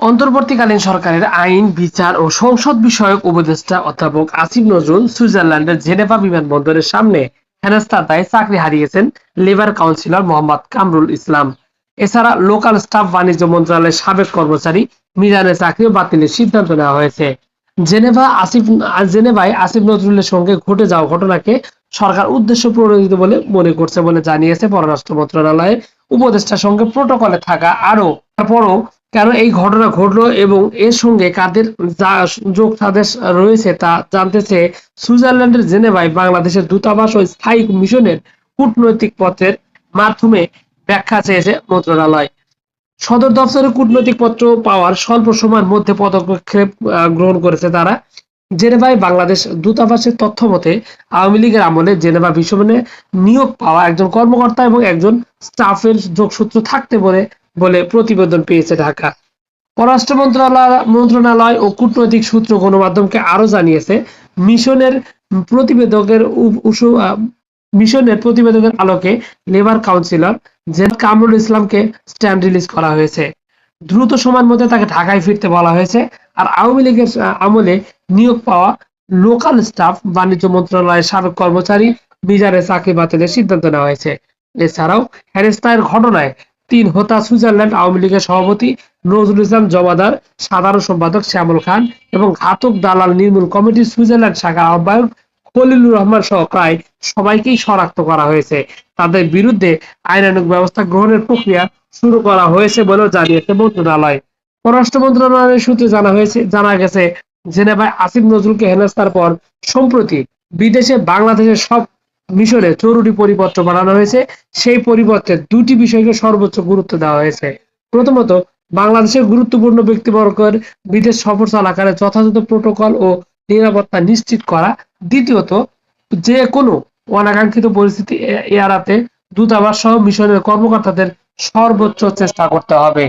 অন্তর্বর্তীকালীন সরকারের আইন, বিচার ও সংসদ বিষয়ক উপদেষ্টা অধ্যাপক আসিফ নজরুল সুইজারল্যান্ডের জেনেভা বিমানবন্দরের সামনে হেনস্থার দায়ে চাকরি হারিয়েছেন লেবার কাউন্সিলর মোহাম্মদ কামরুল ইসলাম। এছাড়া লোকাল স্টাফ বাণিজ্য মন্ত্রণালয়ের সাবেক কর্মচারী মিজানের চাকরিও বাতিলের সিদ্ধান্ত নেওয়া হয়েছে। জেনেভা আসিফ, জেনেভায় আসিফ নজরুলের সঙ্গে ঘটে যাওয়া ঘটনাকে সরকার উদ্দেশ্য প্রণোদিত বলে মনে করছে বলে জানিয়েছে পররাষ্ট্র মন্ত্রণালয়ের উপদেষ্টার সঙ্গে প্রোটোকলে থাকা আরও তারপরও কেন এই ঘটনা ঘটলো এবং এর সঙ্গে কাদের যোগ সাদেশ রয়েছে তা জানতে চেয়ে সুইজারল্যান্ডের জেনেভায় বাংলাদেশের দূতাবাস ও স্থায়ী মিশনের কূটনৈতিক পত্রের মাধ্যমে ব্যাখ্যা চেয়েছে মন্ত্রণালয়। সদর দপ্তরে কূটনৈতিক পত্র পাওয়ার স্বল্প সময়ের মধ্যে পদক্ষেপ গ্রহণ করেছে তারা। জেনেভায় বাংলাদেশ দূতাবাসের তথ্য মতে, আওয়ামী লীগের আমলে জেনেভা বিশ্বমানে নিয়োগ পাওয়া একজন কর্মকর্তা এবং একজন স্টাফের যোগসূত্র থাকতে বলে বলে প্রতিবেদন পেয়েছে ঢাকা। পররাষ্ট্র মন্ত্রণালয় মন্ত্রণালয় ও কূটনৈতিক সূত্র গণমাধ্যমকে আরও জানিয়েছে, মিশনের প্রতিবেদকের মিশনের প্রতিবেদকের আলোকে লেবার কাউন্সিলর জেন কামরুল ইসলামকে স্ট্যান্ড রিলিজ করা হয়েছে। দ্রুত সময়ের মধ্যে তাকে ঢাকায় ফিরতে বলা হয়েছে আর আওয়ামী লীগের আমলে নিয়োগ পাওয়া লোকাল স্টাফ বাণিজ্য মন্ত্রণালয়ের সাবেক কর্মচারী মিজানের চাকরি বাতিলের সিদ্ধান্ত নেওয়া হয়েছে। এছাড়াও হেরেস্তায়ের ঘটনায় তিন হোতা সুইজারল্যান্ড আওয়ামী লীগের সভাপতি নজরুল ইসলাম জমাদার, সাধারণ সম্পাদক শ্যামল খান এবং ঘাতক দালাল নির্মূল কমিটি সুইজারল্যান্ড শাখার আহ্বায়ক খলিলুর রহমান সহ প্রায় সবাইকেই শনাক্ত করা হয়েছে। তাদের বিরুদ্ধে আইনানুগ ব্যবস্থা গ্রহণের প্রক্রিয়া শুরু করা হয়েছে বলেও জানিয়েছে মন্ত্রণালয়। পররাষ্ট্র মন্ত্রণালয়ের সূত্রে জানা হয়েছে, জানা গেছে, জেনেভায় আসিফ নজরুলকে হেনস্থার পর সম্প্রতি বিদেশে বাংলাদেশের সব মিশনে জরুরি পরিপত্র বানানো হয়েছে। সেই পরিপত্রে দুটি বিষয়কে সর্বোচ্চ গুরুত্ব দেওয়া হয়েছে। প্রথমত, বাংলাদেশের গুরুত্বপূর্ণ ব্যক্তিবর্গের বিদেশ সফর চলাকালে যথাযথ প্রোটোকল ও নিরাপত্তা নিশ্চিত করা। দ্বিতীয়ত, যে কোনো অনাকাঙ্ক্ষিত পরিস্থিতি এড়াতে দূতাবাস সহ মিশনের কর্মকর্তাদের সর্বোচ্চ চেষ্টা করতে হবে।